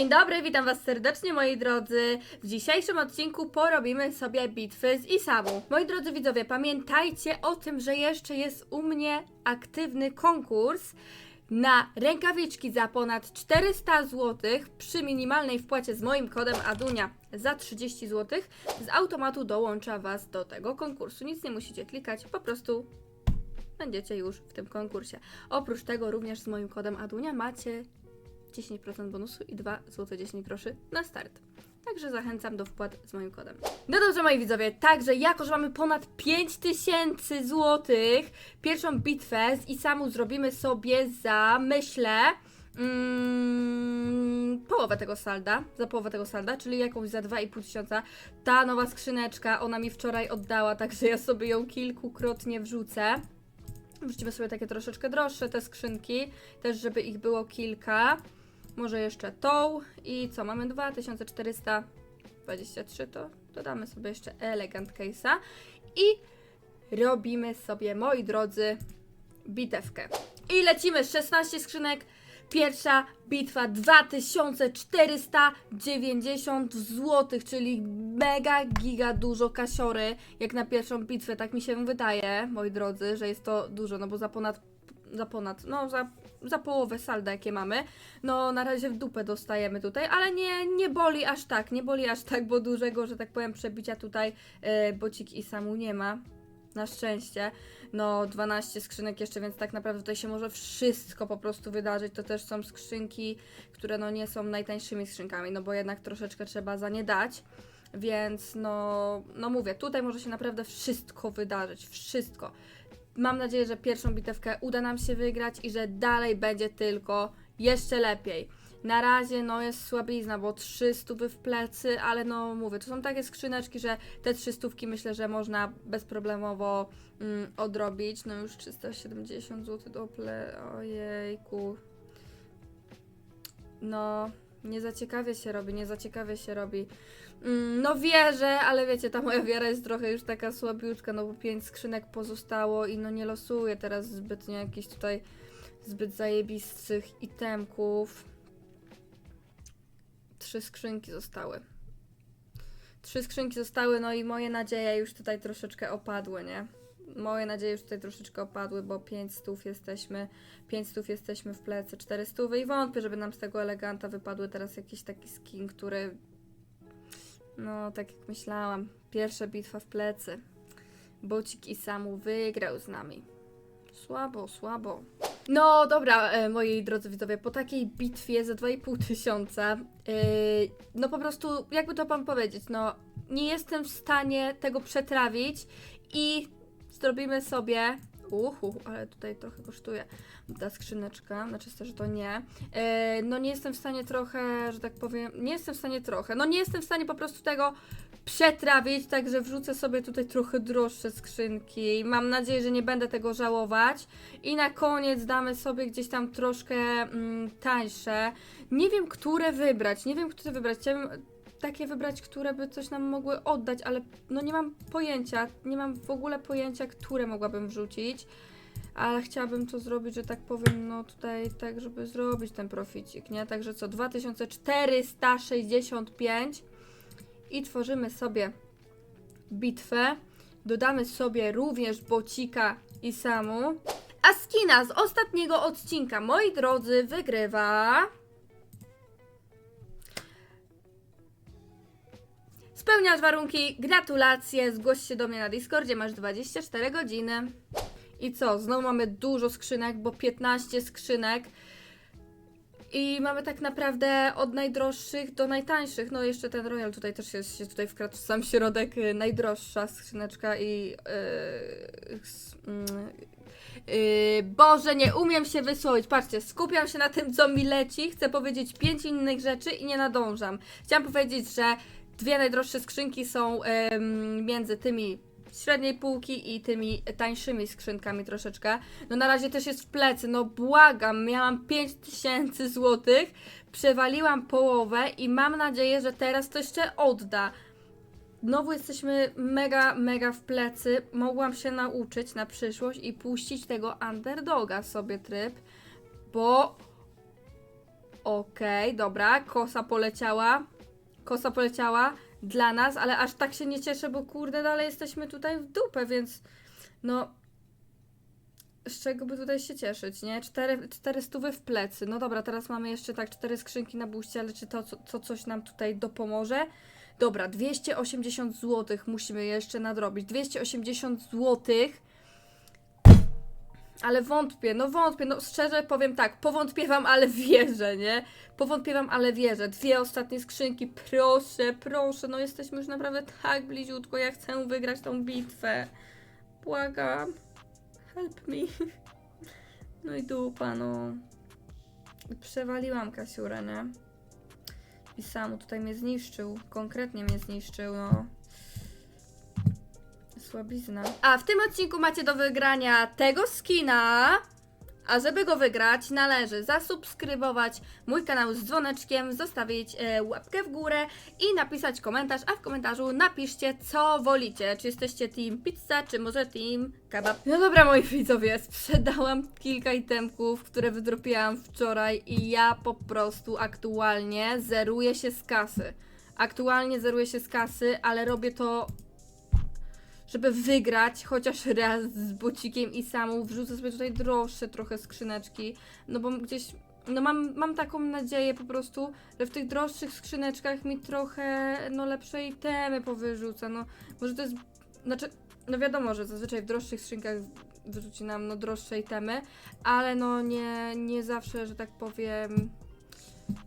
Dzień dobry, witam Was serdecznie moi drodzy. W dzisiejszym odcinku porobimy sobie bitwy z Isamu. Moi drodzy widzowie, pamiętajcie o tym, że jeszcze jest u mnie aktywny konkurs na rękawiczki za ponad 400 zł przy minimalnej wpłacie z moim kodem ADUNIA za 30 zł. Z automatu dołącza Was do tego konkursu. Nic nie musicie klikać, po prostu będziecie już w tym konkursie. Oprócz tego również z moim kodem ADUNIA macie 10% bonusu i 2 zł 10 groszy na start. Także zachęcam do wpłat z moim kodem. No dobrze, moi widzowie, także jako, że mamy ponad 5000 zł, pierwszą bitwę z Isamu zrobimy sobie za, myślę, mm, połowę tego salda, za połowę tego salda, czyli jakąś za 2,5 tysiąca. Ta nowa skrzyneczka, ona mi wczoraj oddała, także ja sobie ją kilkukrotnie wrzucę. Wrzucimy sobie takie troszeczkę droższe te skrzynki, też żeby ich było kilka. Może jeszcze tą i co, mamy 2423, to dodamy sobie jeszcze elegant case'a i robimy sobie, moi drodzy, bitewkę. I lecimy, 16 skrzynek, pierwsza bitwa 2490 zł, czyli mega giga dużo kasiory, jak na pierwszą bitwę, tak mi się wydaje, moi drodzy, że jest to dużo, no bo za ponad, za ponad, no za, za połowę salda jakie mamy, no na razie w dupę dostajemy tutaj, ale nie, nie boli aż tak, nie boli aż tak, bo dużego, że tak powiem, przebicia tutaj e, bocik i samu nie ma. Na szczęście. No, 12 skrzynek jeszcze, więc tak naprawdę tutaj się może wszystko po prostu wydarzyć. To też są skrzynki, które no nie są najtańszymi skrzynkami, no bo jednak troszeczkę trzeba za nie dać. Więc no, no mówię, tutaj może się naprawdę wszystko wydarzyć. Wszystko. Mam nadzieję, że pierwszą bitewkę uda nam się wygrać i że dalej będzie tylko jeszcze lepiej. Na razie no jest słabizna, bo 300 w plecy, ale no mówię, to są takie skrzyneczki, że te 300 myślę, że można bezproblemowo mm, odrobić. No już 370 zł do ple... Ojejku. No, nie za ciekawie się robi, nie za ciekawie się robi. Mm, No wierzę, ale wiecie, ta moja wiara jest trochę już taka słabiutka, no bo 5 skrzynek pozostało i no nie losuję teraz zbytnio jakichś tutaj zbyt zajebistych itemków. Trzy skrzynki zostały. Trzy skrzynki zostały, no i moje nadzieje już tutaj troszeczkę opadły, nie? Moje nadzieje już tutaj troszeczkę opadły, bo 5 stów jesteśmy, 5 stów jesteśmy w plecy, 4 stówy i wątpię, żeby nam z tego eleganta wypadły teraz jakiś taki skin, który no, tak jak myślałam, pierwsza bitwa w plecy. Bocik i Samu wygrał z nami. Słabo, słabo. No dobra, e, moi drodzy widzowie, po takiej bitwie za 2,5 tysiąca, e, no po prostu, jakby to wam powiedzieć, no nie jestem w stanie tego przetrawić i zrobimy sobie. Uhu, ale tutaj trochę kosztuje ta skrzyneczka, znaczy że to nie. E, no nie jestem w stanie trochę, że tak powiem, nie jestem w stanie trochę, no nie jestem w stanie po prostu tego przetrawić, także wrzucę sobie tutaj trochę droższe skrzynki. Mam nadzieję, że nie będę tego żałować. I na koniec damy sobie gdzieś tam troszkę mm, tańsze. Nie wiem, które wybrać, nie wiem, które wybrać. Chciałabym takie wybrać, które by coś nam mogły oddać, ale no nie mam pojęcia, nie mam w ogóle pojęcia, które mogłabym wrzucić. Ale chciałabym to zrobić, że tak powiem, no tutaj tak, żeby zrobić ten proficik, nie? Także co, 2465 i tworzymy sobie bitwę. Dodamy sobie również bocika i samu. A skina z ostatniego odcinka, moi drodzy, wygrywa. Spełniasz warunki, gratulacje, zgłoś się do mnie na Discordzie, masz 24 godziny. I co, znowu mamy dużo skrzynek, bo 15 skrzynek. I mamy tak naprawdę od najdroższych do najtańszych. No jeszcze ten Royal tutaj też jest, się tutaj wkradł w sam środek, y, najdroższa skrzyneczka i... Yy, mm, Yy, Boże, nie umiem się wysłowić. Patrzcie, skupiam się na tym, co mi leci. Chcę powiedzieć pięć innych rzeczy i nie nadążam. Chciałam powiedzieć, że dwie najdroższe skrzynki są między tymi średniej półki i tymi tańszymi skrzynkami troszeczkę. No na razie też jest w plecy, no błagam, miałam 5000 złotych, przewaliłam połowę i mam nadzieję, że teraz to jeszcze odda. Znowu jesteśmy mega, mega w plecy. Mogłam się nauczyć na przyszłość i puścić tego underdoga sobie tryb, bo Okej, dobra, kosa poleciała. Kosa poleciała dla nas, ale aż tak się nie cieszę, bo kurde, dalej jesteśmy tutaj w dupę, więc no. Z czego by tutaj się cieszyć, nie? Cztery, cztery stówy w plecy. No dobra, teraz mamy jeszcze tak cztery skrzynki na buście, ale czy to, co, to coś nam tutaj dopomoże? Dobra, 280 zł musimy jeszcze nadrobić. 280 złotych ale wątpię, no wątpię, no szczerze powiem tak, powątpiewam, ale wierzę, nie? Powątpiewam, ale wierzę. Dwie ostatnie skrzynki, proszę, proszę, no jesteśmy już naprawdę tak bliziutko, ja chcę wygrać tą bitwę. Błagam. Help me. No i dupa, no. Przewaliłam Kasiurę, nie? I sam tutaj mnie zniszczył, konkretnie mnie zniszczył, no. Słabizna. A w tym odcinku macie do wygrania tego skina. A żeby go wygrać, należy zasubskrybować mój kanał z dzwoneczkiem, zostawić e, łapkę w górę i napisać komentarz, a w komentarzu napiszcie, co wolicie. Czy jesteście team pizza, czy może team kebab. No dobra, moi widzowie, sprzedałam kilka itemków, które wydropiłam wczoraj i ja po prostu aktualnie zeruję się z kasy. Aktualnie zeruję się z kasy, ale robię to żeby wygrać chociaż raz z bucikiem i samą wrzucę sobie tutaj droższe trochę skrzyneczki, no bo gdzieś, no mam, mam taką nadzieję po prostu, że w tych droższych skrzyneczkach mi trochę, no lepsze itemy powyrzuca, no. Może to jest, znaczy, no wiadomo, że zazwyczaj w droższych skrzynkach wyrzuci nam, no droższe itemy, ale no nie, nie zawsze, że tak powiem,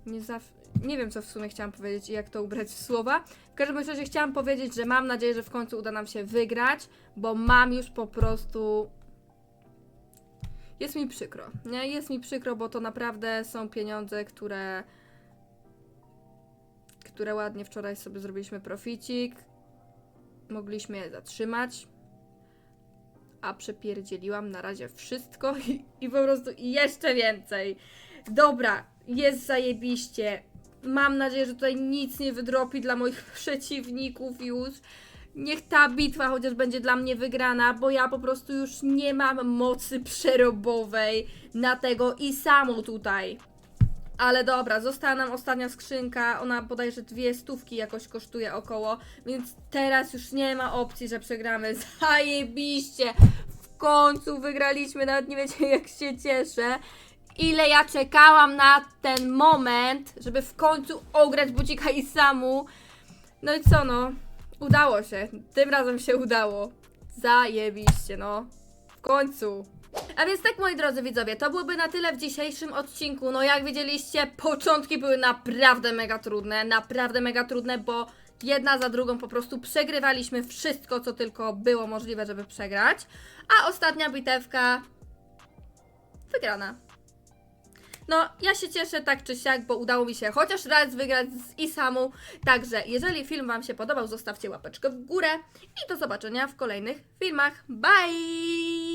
nie zawsze, nie wiem co w sumie chciałam powiedzieć i jak to ubrać w słowa, w każdym razie chciałam powiedzieć, że mam nadzieję, że w końcu uda nam się wygrać, bo mam już po prostu. Jest mi przykro, nie? Jest mi przykro, bo to naprawdę są pieniądze, które. które ładnie wczoraj sobie zrobiliśmy proficik. Mogliśmy je zatrzymać. A przepierdzieliłam na razie wszystko i, i po prostu jeszcze więcej. Dobra, jest zajebiście. Mam nadzieję, że tutaj nic nie wydropi dla moich przeciwników już. Niech ta bitwa chociaż będzie dla mnie wygrana, bo ja po prostu już nie mam mocy przerobowej na tego i samą tutaj. Ale dobra, została nam ostatnia skrzynka, ona bodajże dwie stówki jakoś kosztuje około, więc teraz już nie ma opcji, że przegramy. Zajebiście! W końcu wygraliśmy, nawet nie wiecie jak się cieszę ile ja czekałam na ten moment, żeby w końcu ograć bucika i samu. No i co no? Udało się. Tym razem się udało. Zajebiście, no. W końcu. A więc tak, moi drodzy widzowie, to byłoby na tyle w dzisiejszym odcinku. No jak widzieliście, początki były naprawdę mega trudne, naprawdę mega trudne, bo jedna za drugą po prostu przegrywaliśmy wszystko, co tylko było możliwe, żeby przegrać. A ostatnia bitewka wygrana. No, ja się cieszę tak czy siak, bo udało mi się chociaż raz wygrać z Isamu. Także, jeżeli film Wam się podobał, zostawcie łapeczkę w górę i do zobaczenia w kolejnych filmach. Bye!